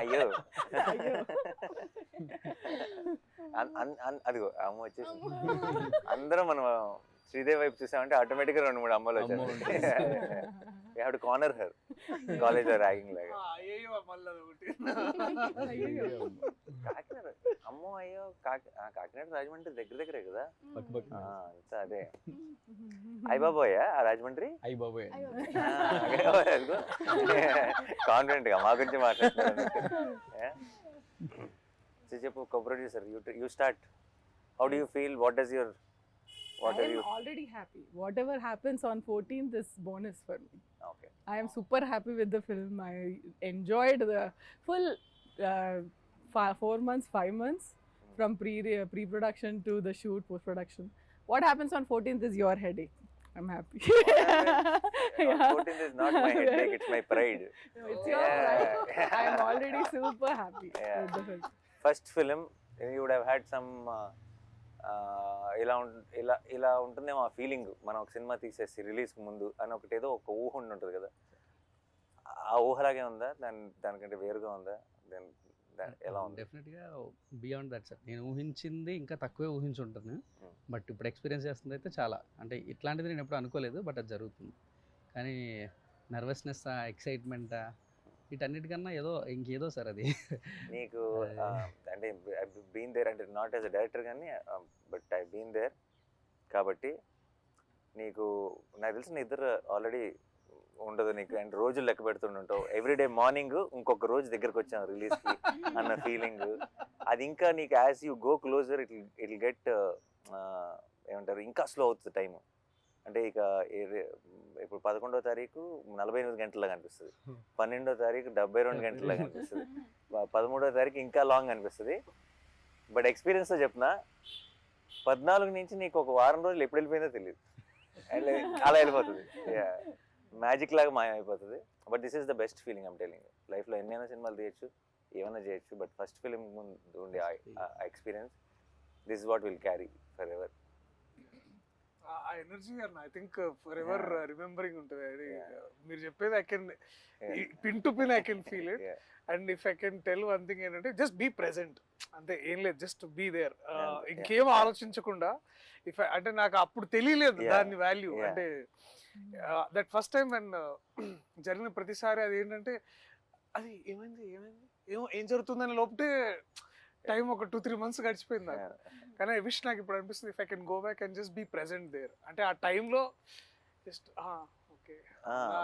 అయ్యో. అయ్యో. అన్- అన్- అన్- అదిగో అమ్మ వచ్చేసి అందరం మనం శ్రీదేవి వైపు చూసామంటే ఆటోమేటిక్గా రెండు మూడు అమ్మలు అమ్మ వచ్చాయి హ్యావ్ టు కార్నర్ హర్ కాలేజ్లో ర్యాగింగ్ లాగా. కాకినాడ. అమ్మో అయ్యో కాకినాడ రాజమండ్రి దగ్గర దగ్గరే కదా? అంతా అదే. అయ్య బాబోయా ఆ రాజమండ్రి? అయ్యి బాబోయ్ కాన్ఫిడెంట్గా మా గురించి మాట్లాడుతున్నారు. చెప్పు co producer you you start. How do you feel what does your what I are am you already happy. Whatever happens on 14th is bonus for me. Okay I am super happy with the film. I enjoyed the full uh, fi- four months, five months from pre pre production to the shoot, post production. What happens on 14th is your headache. I'm happy. Yeah. 14th is not my headache, it's my pride. It's your Yeah. pride. I am already super happy Yeah. with the film. First film you would have had some ఇలా ఉం- ఇలా ఇలా ఉంటుందేమో ఆ feeling మనం ఒక cinema తీసేసి release ముందు అని ఒకటి ఏదో ఒక ఊహ ఉండి ఉంటుంది కదా ఆ ఊహలాగే ఉందా దాని దానికంటే వేరుగా ఉందా దాని ఎలా ఉంది? డెఫినెట్గా బియాండ్ దట్ సార్ నేను ఊహించింది ఇంకా తక్కువే ఊహించుంటాను. బట్ ఇప్పుడు ఎక్స్పీరియన్స్ చేస్తుంది అయితే చాలా. అంటే ఇట్లాంటిది నేను ఎప్పుడు అనుకోలేదు బట్ అది జరుగుతుంది. కానీ నర్వస్నెస్ ఎక్సైట్మెంట్ వీటన్నిటికన్నా ఏదో ఇంకేదో సార్ అది. నీకు అంటే బీన్ దేర్ అంటే నాట్ యాజ్ అ డైరెక్టర్ కానీ బట్ ఐ బీన్ దేర్ కాబట్టి నీకు నాకు తెలిసిన ఇద్దరు ఆల్రెడీ ఉండదు నీకు. అండ్ రోజులు లెక్క పెడుతుంటావు ఎవ్రీడే మార్నింగ్ ఇంకొక రోజు దగ్గరకు వచ్చాం రిలీజ్కి అన్న ఫీలింగ్ అది ఇంకా నీకు as you go closer it it get ఏమంటారు ఇంకా స్లో అవుతుంది టైం అంటే ఇక ఇప్పుడు పదకొండో తారీఖు నలభై ఎనిమిది గంటలాగా అనిపిస్తుంది పన్నెండో తారీఖు డెబ్బై రెండు గంటలాగా అనిపిస్తుంది ప- పదమూడో తారీఖు ఇంకా లాంగ్ అనిపిస్తుంది. బట్ ఎక్స్పీరియన్స్తో చెప్తున్నా పద్నాలుగు నుంచి నీకు ఒక వారం రోజులు ఎప్పుడు వెళ్ళిపోయిందో తెలియదు అండ్ అలా వెళ్ళిపోతుంది. మ్యాజిక్ లాగా మాయమైపోతుంది. But this is the best feeling I'm telling లైఫ్లో ఎన్నైనా సినిమాలు తీయచ్చు ఏమైనా చేయొచ్చు బట్ ఫస్ట్ ఫిలిం ముందు ఉండే experience this what will carry forever ఆ ఎనర్జీ అన్న I think for ever remembering ఉంటుంది. అది. మీరు చెప్పేది I can pin to pin I can feel it and if I can tell one thing ఏంటంటే just be present అంతే ఏం లేదు జస్ట్ బీ దేర్. ఇంకేం ఆలోచించకుండా ఇఫ్ అంటే నాకు అప్పుడు తెలియలేదు. దాని వాల్యూ. అంటే దట్ ఫస్ట్ టైం అండ్ జరిగిన ప్రతిసారి అది ఏంటంటే అది ఏమైంది ఏమైంది? ఏమో ఏం జరుగుతుందని లోపటే టైం ఒక టూ త్రీ మంత్స్ గడిచిపోయింది కానీ ఐ విష్ నాకు ఇప్పుడు అనిపిస్తుంది if I can go back and just be present there అంటే ఆ టైంలో just okay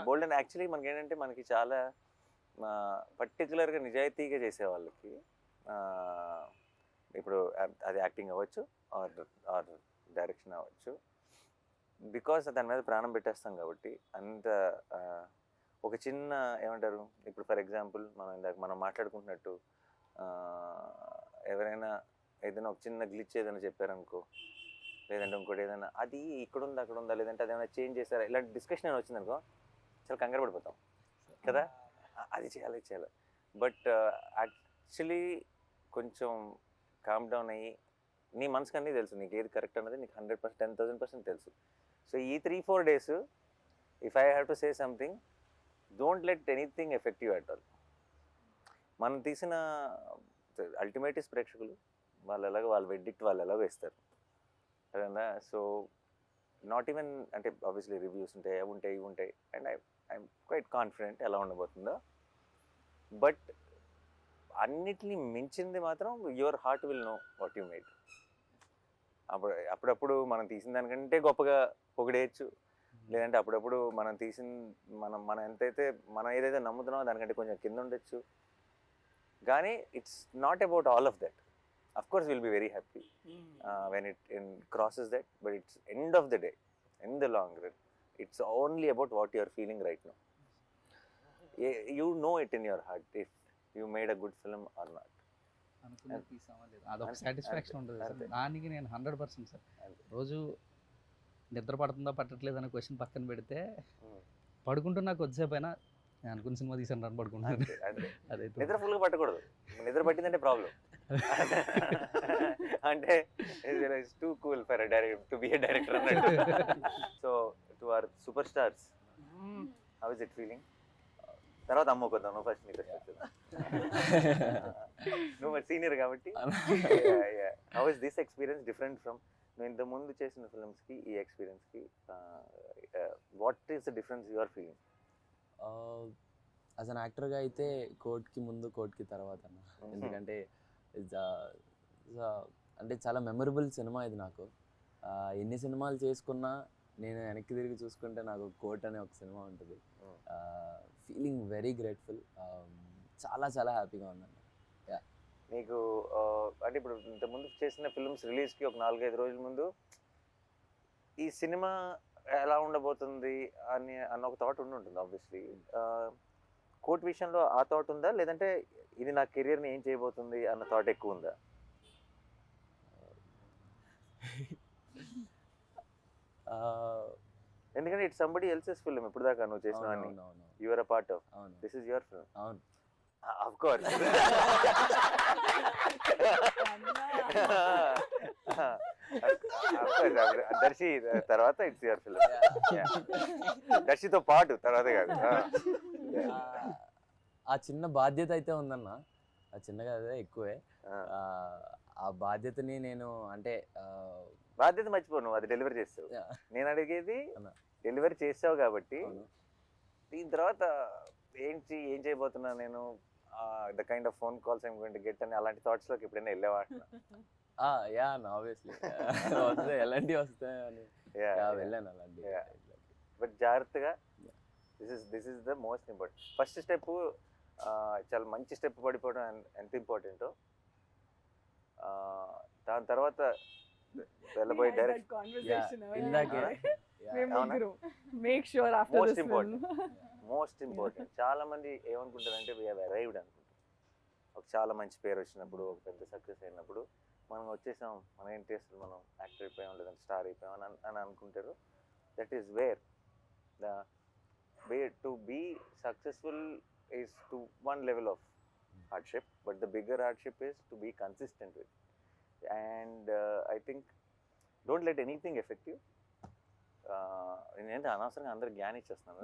bold and actually మనకి ఏంటంటే మనకి చాలా పర్టికులర్గా నిజాయితీగా చేసే వాళ్ళకి ఇప్పుడు అది యాక్టింగ్ అవ్వచ్చు ఆర్ ఆర్ డైరెక్షన్ అవ్వచ్చు. బికాస్ దాని మీద ప్రాణం పెట్టేస్తాం కాబట్టి అంత ఒక చిన్న ఏమంటారు? ఇప్పుడు ఫర్ ఎగ్జాంపుల్ మనం ఇందాక మనం మాట్లాడుకుంటున్నట్టు ఎవరైనా ఏదైనా ఒక చిన్న గ్లిచ్ ఏదైనా చెప్పారనుకో లేదంటే ఇంకోటి ఏదైనా అది ఇక్కడ ఉందా అక్కడ ఉందా లేదంటే అది ఏమైనా చేంజ్ చేస్తారా ఇలాంటి డిస్కషన్ ఏమైనా వచ్చిందనుకో చాలా కంగారు పడిపోతాం. కదా? అది చేయాలి చేయాలి. బట్ యాక్చువల్లీ కొంచెం కామ్ డౌన్ అయ్యి నీ మనసుకు అన్నీ తెలుసు నీకు ఏది కరెక్ట్ అన్నది నీకు hundred percent ten thousand percent తెలుసు. సో ఈ three four days if I have to say something don't let anything effective at all మనం తీసిన అల్టిమేటిస్ ప్రేక్షకులు. వాళ్ళు ఎలాగో వాళ్ళు వెడ్డిక్ట్ వాళ్ళు ఎలాగో ఇస్తారు అదేనా సో నాట్ ఈవెన్ అంటే ఆబ్వియస్లీ రివ్యూస్ ఉంటాయి అవి ఉంటాయి ఇవి ఉంటాయి. And I I'm quite confident ఎలా ఉండబోతుందో. బట్ అన్నిటినీ మించింది మాత్రం your heart will know what you made అప్పుడు అప్పుడప్పుడు మనం తీసిన దానికంటే గొప్పగా పొగిడేయచ్చు. లేదంటే అప్పుడప్పుడు మనం తీసిన మనం మనం ఎంతైతే మనం ఏదైతే నమ్ముతున్నామో దానికంటే కొంచెం కింద ఉండొచ్చు. కానీ it's not about all of that. Of course will be very happy when it crosses that but it's end of the day in the long run. It's only about what your feeling right no. You know it in your heart if you made a good film or not. అనుకున్నది తీసామా లేదా అదొక satisfaction ఉండదు దానికి నేను hundred percent sir. రోజు నిద్ర పడుతుందా పట్టట్లేదు అనే క్వశ్చన్ పక్కన పెడితే. పడుకుంటున్నా కొద్దిసేపు అయినా నేను అనుకున్న సినిమా తీసాను రన్ అంతే అదైతే నిద్ర ఫుల్గా పట్టకూడదు. నిద్ర పట్టిందంటే ప్రాబ్లం అంటే too cool for direct to be director అన్నట్టు. So to our super stars how is it feeling తర్వాత అమ్ముకుందాం నువ్వు ఫస్ట్ నీకు. నువ్వు మరి సీనియర్ కాబట్టి? How is this experience different from నువ్వు ఇంత ముందు చేసిన ఫిల్మ్స్కి ఈ ఎక్స్పీరియన్స్కి what is the difference your feeling as an యాక్టర్గా అయితే కోర్ట్కి ముందు కోర్ట్కి తర్వాత అన్న. ఎందుకంటే అంటే చాలా మెమరబుల్ సినిమా ఇది నాకు. ఎన్ని సినిమాలు చేసుకున్నా నేను వెనక్కి తిరిగి చూసుకుంటే నాకు కోర్ట్ అనే ఒక సినిమా ఉంటుంది. ఫీలింగ్ వెరీ గ్రేట్ఫుల్ చాలా చాలా హ్యాపీగా ఉన్నాను. నీకు ఆ, అంటే ఇప్పుడు ఇంత ముందు చేసిన ఫిల్మ్స్ రిలీజ్కి ఒక నాలుగైదు రోజుల ముందు ఈ సినిమా ఎలా ఉండబోతుంది అని అన్న ఒక థాట్ ఉండి ఉంటుంది ఆబ్వియస్లీ కోర్ట్ విషయంలో ఆ థాట్ ఉందా? లేదంటే ఇది నా కెరియర్ని ఏం చేయబోతుంది అన్న థాట్ ఎక్కువ ఉందా? ఎందుకంటే ఇట్స్ సంబడి ఎల్సెస్ ఫిల్మ్ ఇప్పుడు దాకా నువ్వు చేసిన your uh part of this is your film అవును. ఆఫ్ కోర్స్ దర్శి తర్వాత ఇట్స్ యువర్ ఫిల్మ్ దర్శితో పాటు తర్వాత కాదు. ఆ- చిన్న బాధ్యత అయితే ఉందన్న ఆ చిన్నగా అదే ఎక్కువే. ఆ, బాధ్యతని నేను అంటే బాధ్యత మర్చిపో నువ్వు అది డెలివరీ చేస్తావు. నేను అడిగేది. డెలివరీ చేసావు కాబట్టి. దీని తర్వాత ఏంటి ఏం చేయబోతున్నా నేను the kind of phone calls ఏం గోయింగ్ గెట్ అని అలాంటి థాట్స్లోకి ఎప్పుడైనా వెళ్ళేవా ఆ, యా ఆబ్వియస్లీ వస్తే ఎలాంటివి వస్తాయని యా, వెళ్ళాను అలాంటి Yeah. బట్ జాగ్రత్తగా this is this is the most important first step చాలా మంచి స్టెప్ పడిపోవడం ఎంత ఇంపార్టెంటో దాని తర్వాత వెళ్ళబోయే డైరెక్ట్ conversation. Yeah, ఇందాకే. Make sure after Most this important. Most important. చాలా మంది ఏమనుకుంటారంటే వీ హ్యావ్ అరైవ్డ్ అనుకుంటారు. ఒక చాలా మంచి పేరు వచ్చినప్పుడు ఒక పెద్ద సక్సెస్ అయినప్పుడు మనం వచ్చేసాం మన ఏంటి అసలు మనం యాక్టర్ అయిపోయాం లేదంటే స్టార్ అయిపోయాం అని అన్- అని అనుకుంటారు. That is where the way to be successful is to one level of hardship but the bigger hardship is to be consistent with and I think don't let anything effective నేనంటే అనవసరంగా అందరు జ్ఞాన్ ఇచ్చేస్తున్నాను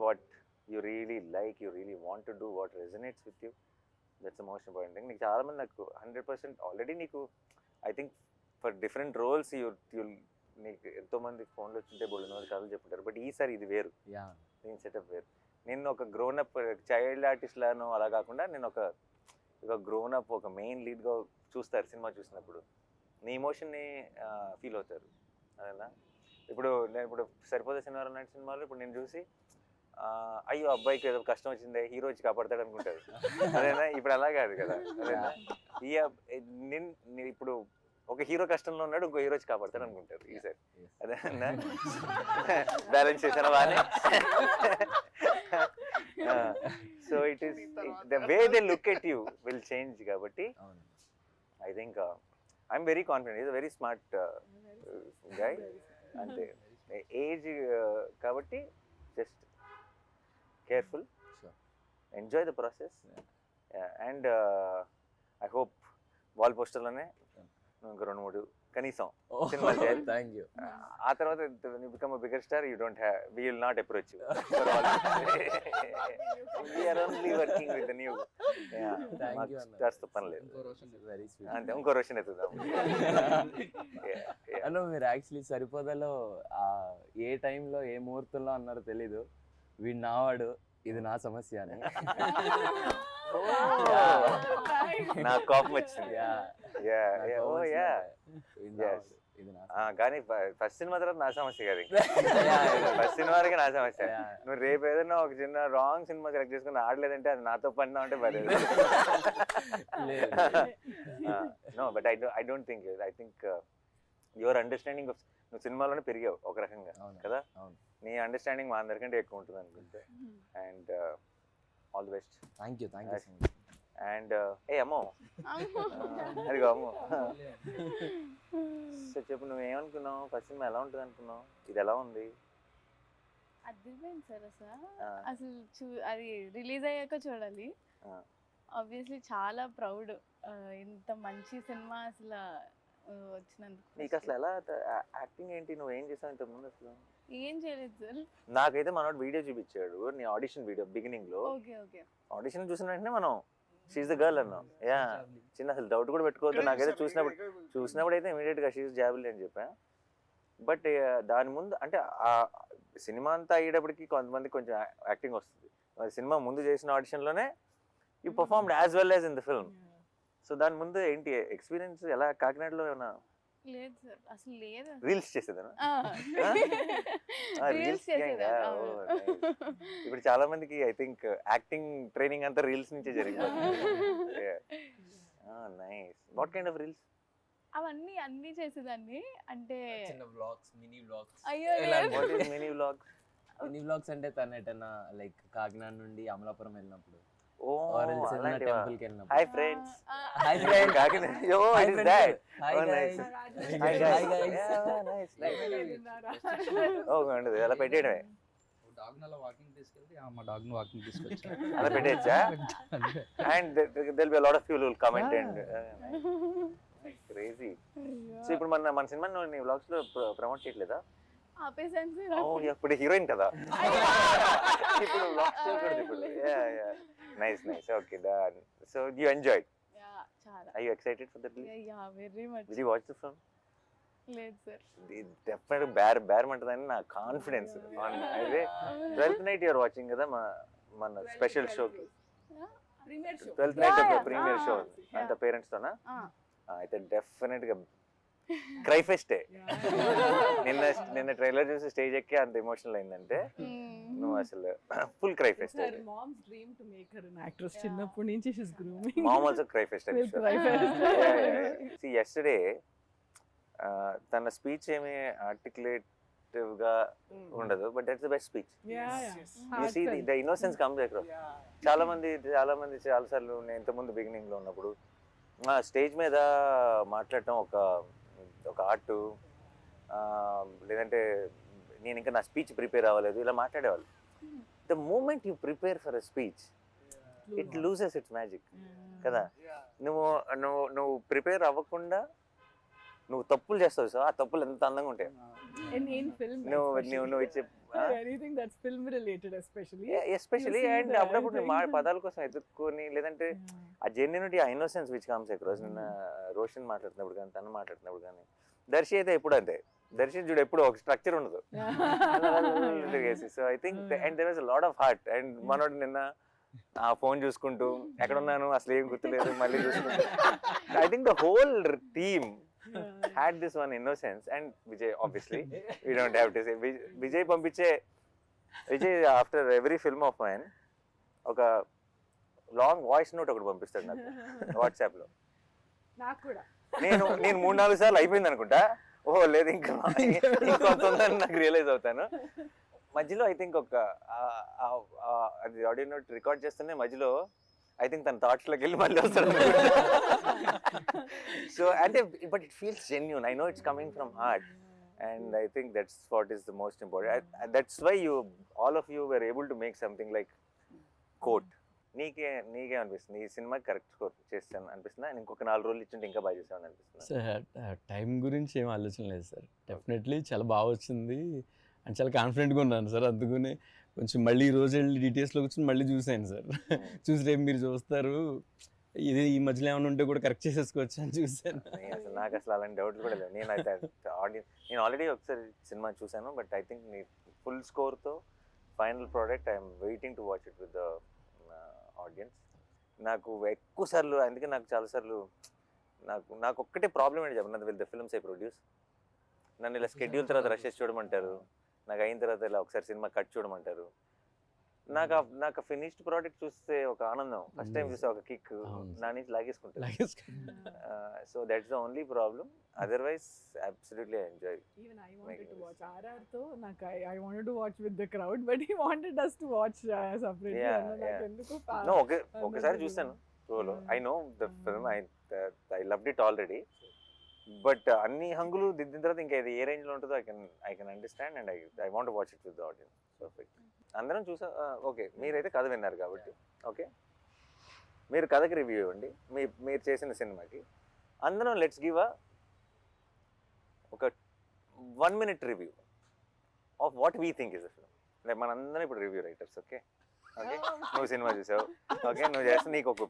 what you really like you really want do what resonates with you that's most important thing నీకు చాలా మంది నాకు hundred percent already నీకు I think for different roles you you నీకు ఎంతో మంది ఫోన్లో వచ్చింటే బోల్డ్ కథలు చెప్తారు బట్ ఈసారి ఇది వేరు. సెటప్ వేరు. నేను ఒక గ్రోన్ అప్ చైల్డ్ ఆర్టిస్ట్ లాను అలా కాకుండా నేను ఒక ఒక గ్రోన్ అప్ ఒక మెయిన్ లీడ్గా చూస్తారు సినిమా చూసినప్పుడు. నీ ఎమోషన్ని ఫీల్ అవుతారు. అదేనా? ఇప్పుడు నేను ఇప్పుడు సరిపోతే సినిమా నాటి సినిమాలో ఇప్పుడు నేను చూసి అయ్యో అబ్బాయికి ఏదో కష్టం వచ్చిందే హీరో వచ్చి కాపాడతాడు అనుకుంటారు. అదేనా? ఇప్పుడు అలా కాదు కదా. అదేనా? ఈ నిన్ ఇప్పుడు ఒక హీరో కష్టంలో ఉన్నాడు ఇంకో హీరో వచ్చి కాపాడతాడు అనుకుంటారు ఈసారి. అదేనా? బ్యాలెన్స్ చేసాను బానే? So it is the way they look at you will change కాబట్టి అవును. I think I'm very confident is very smart guy. అంతే ఏజ్ కాబట్టి just careful. Enjoy the process and I hope wall పోస్టర్లోనే ఇంకో రెండు మూడు కనీసం. థ్యాంక్ యూ ఆ తర్వాత become bigger star you don't have we will not approach you we're only working with new పని లేదు. అంతే ఇంకో రోషన్ ఎత్తుదాం. అన్న మీరు యాక్చువల్లీ సరిపోదలో ఆ ఏ టైంలో ఏ ముహూర్తంలో అన్నారో తెలీదు. వీడు నావాడు. ఇది నా సమస్య అని నా కోపం వచ్చింది కానీ ఫస్ట్ సినిమా తర్వాత నా సమస్య కాదు. ఫస్ట్ సినిమా వరకు నా సమస్య. నువ్వు రేపు ఏదైనా ఒక చిన్న రాంగ్ సినిమా సెలెక్ట్ చేసుకుని ఆడలేదంటే అది నాతో పడినా అంటే పర్లేదు లేదు. No but I I don't think I think your understanding of నువ్వు సినిమాలోనే పెరిగావు ఒక రకంగా అవును. కదా? నీ అండర్స్టాండింగ్ మా అందరికంటే ఎక్కువ ఉంటుంది అనుకుంటే. And all the best. Thank you thank you and ఏ అమ్మో. అదిగో అమ్మో. సో చెప్పు నువ్వు ఏమనుకున్నావు? ఫస్ట్ సినిమా ఎలా ఉంటుంది అనుకున్నావు? ఇది ఎలా ఉంది? అదిరిపోయింది సార్ అసలు. అసలు చూ అది రిలీజ్ అయ్యాక చూడాలి. ఆబ్వియస్లీ చాలా ప్రౌడ్. ఇంత మంచి సినిమా అసలు వచ్చినందుకు నీకు అసలు ఎలా యాక్టింగ్ ఏంటి? నువ్వు ఏం చేసావు ఇంత ముందు అసలు? ఏం చేయలేదు సార్. నాకైతే మనోడు వీడియో చూపించాడు. నీ ఆడిషన్ వీడియో బిగినింగ్లో. Okay okay. ఆడిషన్ చూసిన వెంటనే మనం షీఈ్ ద గర్ల్ అన్నాం. యా. చిన్న అసలు డౌట్ కూడా పెట్టుకోవద్దు. నాకైతే చూసినప్పుడు చూసినప్పుడు అయితే ఇమీడియట్గా షీఈ్ జాబిల్ అని చెప్పా. బట్ దాని ముందు అంటే ఆ సినిమా అంతా అయ్యేటప్పటికి కొంతమంది కొంచెం యాక్టింగ్ వస్తుంది. సినిమా ముందు చేసిన ఆడిషన్లోనే you performed as well as in the film so దాని ముందు ఏంటి? ఎక్స్పీరియన్స్ ఎలా? కాకినాడలో ఏమైనా లేదు సార్. అసలు లేదు. రీల్స్ చేసేదనా? రీల్స్ రీల్స్ చేసేదా ఇప్పుడు చాలా మందికి ఐ థింక్ యాక్టింగ్ ట్రైనింగ్ అంతా రీల్స్ నుంచే జరిగింది nice. What kind of reels? అవన్నీ అన్నీ చేసేదాన్ని. అంటే చిన్న వ్లాగ్స్ మినీ వ్లాగ్స్. అయ్యో, మినీ వ్లాగ్ మినీ వ్లాగ్స్ అంటే తను ఎటన్నా లైక్ కాకినాడ నుండి అమలాపురం వెళ్ళినప్పుడు. హాయ్ ఫ్రెండ్స్ Oh, ఓ ఉండదు అలా పెట్టేయడమే. డాగ్ అలా వాకింగ్ తీసుకెళ్తే మా డాగ్ని వాకింగ్ తీసుకొచ్చా అలా. And be lot of people will comment and crazy so ఇప్పుడు మన మన సినిమా నువ్వు నీ వ్లాగ్స్లో ప్రమోట్ చేయట్లేదా? ఆపేసాను సార్ ఓ ఇప్పుడు హీరోయిన్ కదా. ఇప్పుడు వ్లాగ్స్ చేయకూడదు ఇప్పుడు. Nice nice okay done so you enjoy Yeah, చాలా. I you excited for that yeah very much you watch the film లేదు సార్ డెఫినెట్ బేర్ బేర్ ఉంటుందని నా కాన్ఫిడెన్స్ అదే ట్వెల్త్ నైట్ యూఆర్ వాచింగ్ కదా మా మన స్పెషల్ షోకి. Twelfth night. Premiere show. అంత పేరెంట్స్ తోనా Ah. ఆ, అయితే డెఫినెట్గా క్రై ఫెస్టే నిన్న నిన్న ట్రైలర్ చూసి స్టేజ్ ఎక్కి అంత ఎమోషనల్ అయిందంటే నువ్వు అసలు full cry fest mom's dream to make her an actress. చిన్నప్పటి నుంచి she's grooming. Mom also cry fest. Yesterday తన స్పీచ్ ఏమి ఆర్టికులేటివ్గా ఉండదు but that's the best speech. You see. The innocence comes across చాలా మంది చాలా మంది చాలా సార్లు నేను ఇంతకుముందు బిగినింగ్లో ఉన్నప్పుడు స్టేజ్ మీద మాట్లాడటం ఒక ఒక ఆర్ట్ లేదంటే నేను ఇంకా నా స్పీచ్ ప్రిపేర్ అవ్వలేదు. ఇలా మాట్లాడేవాళ్ళు. The moment you prepare for a speech it loses its magic కదా? నువ్వు నువ్వు నువ్వు ప్రిపేర్ అవ్వకుండా నువ్వు తప్పులు చేస్తావు సో ఆ తప్పులు ఎంత అందంగా ఉంటాయి. నువ్వు. నువ్వు నువ్వు ఇచ్చే Anything that's film related, especially. Especially see and that, అప్పుడప్పుడు నేను మా. పదాల కోసం ఎత్తుక్కొని లేదంటే ఆ జెన్యునిటీ ఆ ఇన్నోసెన్స్ విచ్ కమ్స్ అక్రాస్ నిన్న రోషన్ మాట్లాడుతున్నప్పుడు కానీ తను మాట్లాడుతున్నప్పుడు కానీ దర్శి అయితే ఎప్పుడు అంతే? దర్శి చూడు ఎప్పుడు ఒక స్ట్రక్చర్ ఉండదు. So I think and there was lot of heart and మనోడు నిన్న ఆ ఫోన్ చూసుకుంటూ ఎక్కడ ఉన్నాను అసలు ఏం గుర్తులేదు? మళ్ళీ చూసుకుంటూ. I think the whole team had this one innocence and Vijay obviously we don't have to say Vijay పంపించే Vijay after every film of mine ఒక లాంగ్ వాయిస్ నోట్ ఒకటి పంపిస్తాడు నాకు వాట్సాప్లో. నాకు కూడా. నేను నేను మూడు నాలుగు సార్లు అయిపోయింది అనుకుంటా. ఓహో లేదు ఇంకా ఇంకొంత ఉందని నాకు రియలైజ్ అవుతాను. మధ్యలో ఐ థింక్ ఒక అది ఆడియో నోట్ రికార్డ్ చేస్తూనే మధ్యలో ఐ థింక్ తన థాట్స్లోకి వెళ్ళి మళ్ళీ వస్తాడు. సో అంటే but it feels genuine I know it's coming from heart and I think that's what is the most important that's why you all of you were able to make something like Court నీకే నీకే అనిపిస్తుంది. ఈ cinema correct score చేస్తాను అనిపిస్తుందా? ఇంకొక నాలుగు రోజులు ఇచ్చింటే ఇంకా బాగా చేసామని అనిపిస్తుంది? సార్ టైం గురించి ఏం ఆలోచన లేదు సార్. డెఫినెట్లీ చాలా బాగా వచ్చింది. అండ్ చాలా కాన్ఫిడెంట్గా ఉన్నాను సార్. అందుకనే కొంచెం మళ్ళీ ఈ రోజు వెళ్ళి డీటెయిల్స్లో కూర్చొని మళ్ళీ చూసాను సార్. చూసి రేపు మీరు చూస్తారు. ఇది ఈ మధ్యలో ఏమైనా ఉంటే కూడా కరెక్ట్ చేసేసుకోవచ్చు అని చూసాను అసలు నాకు అసలు అలాంటి డౌట్లు కూడా లేవు. నేను అయితే ఆడియన్స్ నేను ఆల్రెడీ ఒకసారి సినిమా చూశాను బట్ ఐ థింక్ నీ full స్కోర్తో final product I'm waiting to watch it with the audience నాకు ఎక్కువ సార్లు అందుకే నాకు చాలాసార్లు నాకు నాకు ఒక్కటే ప్రాబ్లం ఏంటి చెప్పినది with the films I produce నన్ను ఇలా స్కెడ్యూల్ తర్వాత రష్ చేసి చూడమంటారు. నాకు అయిన తర్వాత ఇలా ఒకసారి సినిమా కట్ చూడమంటారు. నాకు ఆ- నాకు ఫినిష్డ్ ప్రోడక్ట్ చూస్తే ఒక ఆనందం. ఫస్ట్ టైం చూస్తే ఒక కిక్. నా నుంచి లాగేసుకుంటాను లాగేసుకుంటా. So that's the only problem otherwise absolutely enjoy wanted Like to this. watch RR తో నాకు I wanted to watch with the crowd but he wanted us separately. Yeah, అన్న నాకు yeah. ఎందుకో నో ఓకే ఒకసారి షోలో Mm. I know the. Film I I loved it already but అన్ని హంగులు దిద్దిన తర్వాత ఇంకా ఇది ఏ రేంజ్లో ఉంటుందో I can I can understand and I I want watch it with the audience perfect అందరం చూసా. ఓకే. మీరైతే కథ విన్నారు కాబట్టి. ఓకే. మీరు కథకి రివ్యూ ఇవ్వండి. మీ మీరు చేసిన సినిమాకి. అందరం లెట్స్ గివ్ అ ఒక one minute review of what we think is film. Like మనందరం ఇప్పుడు రివ్యూ రైటర్స్ ఓకే? ఓకే? నువ్వు సినిమా చూసావు. ఓకే? నువ్వు చేస్తే నీకు ఒక